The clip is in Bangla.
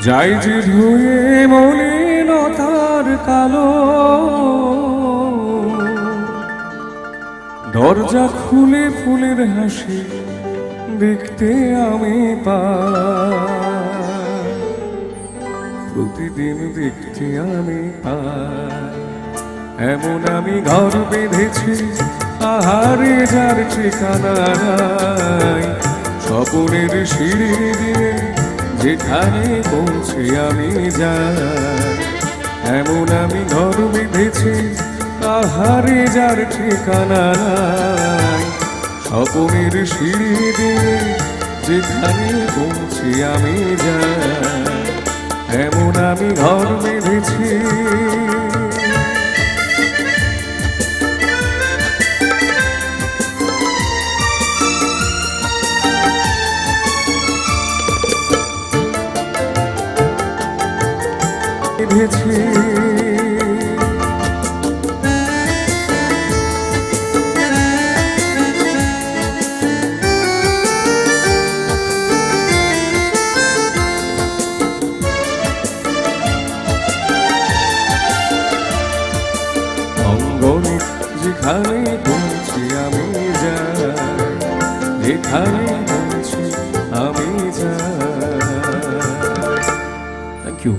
যাই যে ধুয়ে মলিনতার কালো, দরজা খুলে ফুলের হাসি দেখতে আমি পাই প্রতিদিন দেখতে আমি পাই এমন আমি ঘর বেঁধেছি আহারে যার ঠিকানা স্বপনের সিঁড়ি দিয়ে যেখানে পৌঁছে আমি যা, এমন আমি ঘর বেঁধেছি আহারে যার ঠিকানা নাই। সিঁড়ি দিয়ে যেখানে পৌঁছে আমি যা, এমন আমি ঘর বেঁধেছি। বেঁধেছি অঙ্গনে যেখানে পৌঁছি আমি যাই যেখানে পৌঁছি আমি যাই। Thank you